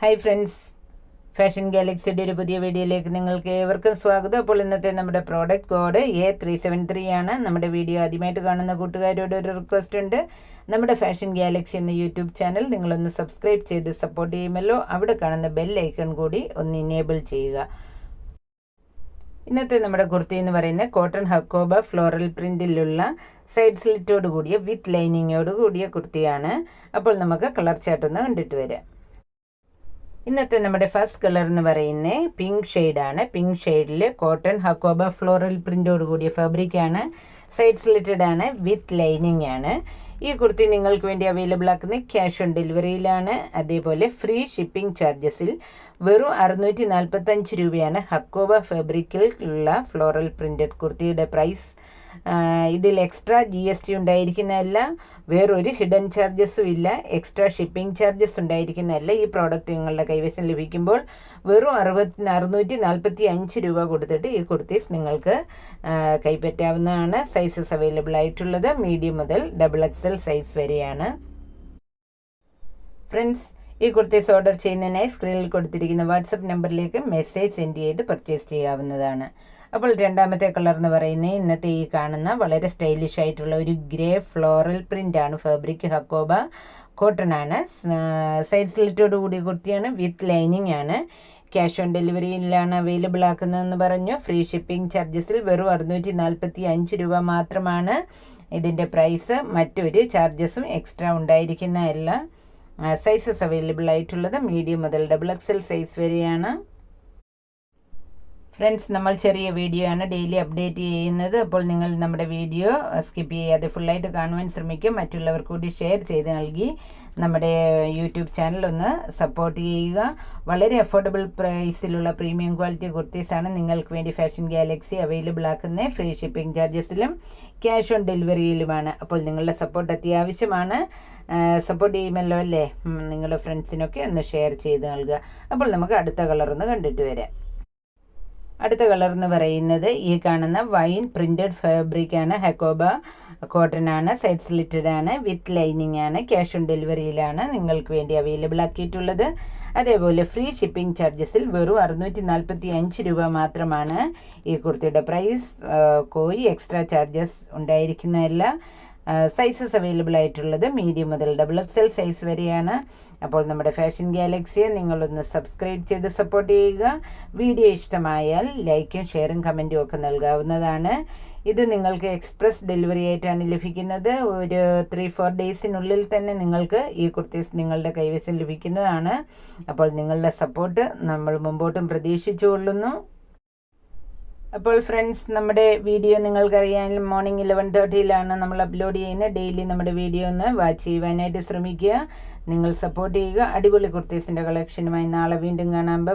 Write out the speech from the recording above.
Hi friends fashion ഗാലക്സിയുടെ ഒരു പുതിയ വീഡിയോയിലേക്ക് നിങ്ങൾക്ക് ഏവർക്കും സ്വാഗതം. അപ്പോൾ ഇന്നത്തെ നമ്മുടെ product code A three seven three ആണ്. നമ്മുടെ വീഡിയോ ആദ്യമായിട്ട് കാണുന്ന കൂട്ടുകാരോട് ഒരു റിക്വസ്റ്റ് ഉണ്ട്. നമ്മുടെ ഫാഷൻ ഗാലക്സി എന്ന യൂട്യൂബ് ചാനൽ നിങ്ങളൊന്ന് സബ്സ്ക്രൈബ് ചെയ്ത് സപ്പോർട്ട് ചെയ്യുമല്ലോ. അവിടെ കാണുന്ന ബെൽ ഐക്കൺ കൂടി ഒന്ന് ഇനേബിൾ ചെയ്യുക. ഇന്നത്തെ നമ്മുടെ കുർത്തി എന്ന് പറയുന്ന കോട്ടൺ ഹക്കോബ ഫ്ലോറൽ പ്രിന്റിലുള്ള സൈഡ് സ്ലിറ്റോട് കൂടിയ വിത്ത് ലൈനിങ്ങോട് കൂടിയ കുർത്തിയാണ്. അപ്പോൾ നമുക്ക് കളർ ചാട്ടൊന്ന് കണ്ടിട്ട് വരാം. ഇന്നത്തെ നമ്മുടെ ഫസ്റ്റ് കളർ എന്ന് പറയുന്ന പിങ്ക് ഷെയ്ഡാണ് പിങ്ക് ഷെയ്ഡിൽ കോട്ടൺ ഹക്കോബ ഫ്ലോറൽ പ്രിന്റോട് കൂടിയ ഫാബ്രിക്കാണ് സൈഡ് സ്ലിറ്റഡ് ആണ് വിത്ത് ലൈനിങ് ആണ്. ഈ കുർത്തി നിങ്ങൾക്ക് വേണ്ടി അവൈലബിൾ ആക്കുന്നത് ക്യാഷ് ഓൺ ഡെലിവറിയിലാണ് അതേപോലെ ഫ്രീ ഷിപ്പിംഗ് ചാർജസിൽ വെറും അറുന്നൂറ്റി നാൽപ്പത്തഞ്ച് രൂപയാണ് ഹക്കോബ ഫാബ്രിക്കിൽ ഉള്ള ഫ്ലോറൽ പ്രിന്റഡ് കുർത്തിയുടെ പ്രൈസ് ഇതിൽ എക്സ്ട്രാ ജി എസ് ടി ഉണ്ടായിരിക്കുന്നതല്ല വേറൊരു ഹിഡൻ ചാർജസും ഇല്ല. എക്സ്ട്രാ ഷിപ്പിംഗ് ചാർജസ് ഉണ്ടായിരിക്കുന്നതല്ല ഈ പ്രോഡക്റ്റ് നിങ്ങളുടെ കൈവശം ലഭിക്കുമ്പോൾ വെറും അറുപത്തി അറുന്നൂറ്റി നാൽപ്പത്തി അഞ്ച് രൂപ കൊടുത്തിട്ട് ഈ കുർത്തീസ് നിങ്ങൾക്ക് കൈപ്പറ്റാവുന്നതാണ്. സൈസസ് അവൈലബിൾ ആയിട്ടുള്ളത് മീഡിയം മുതൽ ഡബിൾ എക്സൽ സൈസ് വരെയാണ്. ഫ്രണ്ട്സ് ഈ കുർത്തീസ് ഓർഡർ ചെയ്യുന്നതിനായി സ്ക്രീനിൽ കൊടുത്തിരിക്കുന്ന വാട്സപ്പ് നമ്പറിലേക്ക് മെസ്സേജ് സെൻഡ് ചെയ്ത് പർച്ചേസ് ചെയ്യാവുന്നതാണ്. അപ്പോൾ രണ്ടാമത്തെ കളർ എന്ന് പറയുന്നത് ഇന്നത്തെ ഈ കാണുന്ന വളരെ സ്റ്റൈലിഷ് ആയിട്ടുള്ള ഒരു ഗ്രേ ഫ്ലോറൽ പ്രിന്റ് ആണ്. ഫാബ്രിക് ഹക്കോബ കോട്ടൺ ആണ്. സൈഡ് സ്ലിറ്റോട് കൂടി കുർത്തിയാണ്. വിത്ത് ലൈനിങ് ആണ്. ക്യാഷ് ഓൺ ഡെലിവറിയിലാണ് അവൈലബിൾ ആക്കുന്നതെന്ന് പറഞ്ഞു. ഫ്രീ ഷിപ്പിംഗ് ചാർജസിൽ വെറും അറുന്നൂറ്റി നാൽപ്പത്തി അഞ്ച് രൂപ മാത്രമാണ് ഇതിന്റെ പ്രൈസ് മറ്റൊരു ചാർജസും എക്സ്ട്രാ ഉണ്ടായിരിക്കുന്ന എല്ലാ സൈസസ് അവൈലബിൾ ആയിട്ടുള്ളത് മീഡിയം മുതൽ ഡബിൾ എക്സൽ സൈസ് വരെയാണ്. ഫ്രണ്ട്സ് നമ്മൾ ചെറിയ വീഡിയോ ആണ് ഡെയിലി അപ്ഡേറ്റ് ചെയ്യുന്നത്. അപ്പോൾ നിങ്ങൾ നമ്മുടെ വീഡിയോ സ്കിപ്പ് ചെയ്യാതെ ഫുള്ളായിട്ട് കാണുവാൻ ശ്രമിക്കും. മറ്റുള്ളവർ കൂടി ഷെയർ ചെയ്ത് നൽകി നമ്മുടെ യൂട്യൂബ് ചാനൽ ഒന്ന് സപ്പോർട്ട് ചെയ്യുക. വളരെ അഫോർഡബിൾ പ്രൈസിലുള്ള പ്രീമിയം ക്വാളിറ്റി കുർത്തീസാണ് നിങ്ങൾക്ക് വേണ്ടി ഫാഷൻ ഗാലക്സി അവൈലബിൾ ആക്കുന്നത് ഫ്രീ ഷിപ്പിംഗ് ചാർജസിലും ക്യാഷ് ഓൺ ഡെലിവറിയിലുമാണ് അപ്പോൾ നിങ്ങളുടെ സപ്പോർട്ട് അത്യാവശ്യമാണ്. സപ്പോർട്ട് ചെയ്യുമല്ലോ അല്ലേ? നിങ്ങളുടെ ഫ്രണ്ട്സിനൊക്കെ ഒന്ന് ഷെയർ ചെയ്ത് നൽകുക. അപ്പോൾ നമുക്ക് അടുത്ത കളർ ഒന്ന് കണ്ടിട്ട് വരാം. അടുത്ത കളർ എന്ന് പറയുന്നത് ഈ കാണുന്ന വൈൻ പ്രിന്റഡ് ഫാബ്രിക് ആണ്. ഹെക്കോബ കോട്ടൺ ആണ്. സൈഡ് സ്ലിറ്റഡ് ആണ്. വിത്ത് ലൈനിങ് ആണ്. ക്യാഷ് ഓൺ ഡെലിവറിയിലാണ് നിങ്ങൾക്ക് വേണ്ടി അവൈലബിൾ ആക്കിയിട്ടുള്ളത്. അതേപോലെ ഫ്രീ ഷിപ്പിംഗ് ചാർജസിൽ വെറും അറുന്നൂറ്റി നാൽപ്പത്തി അഞ്ച് രൂപ മാത്രമാണ് ഈ കുർത്തിയുടെ പ്രൈസ് കോയി എക്സ്ട്രാ ചാർജസ് ഉണ്ടായിരിക്കുന്നതല്ല. സൈസസ് അവൈലബിൾ ആയിട്ടുള്ളത് മീഡിയം മുതൽ ഡബിൾ എക്സ് എൽ സൈസ് വരെയാണ്. അപ്പോൾ നമ്മുടെ ഫാഷൻ ഗാലക്സിയെ നിങ്ങളൊന്ന് സബ്സ്ക്രൈബ് ചെയ്ത് സപ്പോർട്ട് ചെയ്യുക. വീഡിയോ ഇഷ്ടമായാൽ ലൈക്കും ഷെയറും കമന്റും ഒക്കെ നൽകാവുന്നതാണ്. ഇത് നിങ്ങൾക്ക് എക്സ്പ്രസ് ഡെലിവറി ആയിട്ടാണ് ലഭിക്കുന്നത്. ഒരു ത്രീ ഫോർ ഡേയ്സിനുള്ളിൽ തന്നെ നിങ്ങൾക്ക് ഈ കുർത്തീസ് നിങ്ങളുടെ കൈവശം ലഭിക്കുന്നതാണ്. അപ്പോൾ നിങ്ങളുടെ സപ്പോർട്ട് നമ്മൾ മുമ്പോട്ടും പ്രതീക്ഷിച്ചുകൊള്ളുന്നു. അപ്പോൾ ഫ്രണ്ട്സ് നമ്മുടെ വീഡിയോ നിങ്ങൾക്കറിയാൻ മോർണിംഗ് ഇലവൻ തേർട്ടിയിലാണ് നമ്മൾ അപ്ലോഡ് ചെയ്യുന്നത് ഡെയിലി നമ്മുടെ വീഡിയോ ഒന്ന് വാച്ച് ചെയ്യുവാനായിട്ട് ശ്രമിക്കുക. നിങ്ങൾ സപ്പോർട്ട് ചെയ്യുക. അടിപൊളി കുർത്തീസിന്റെ കളക്ഷനുമായി നാളെ വീണ്ടും കാണാം. ബൈ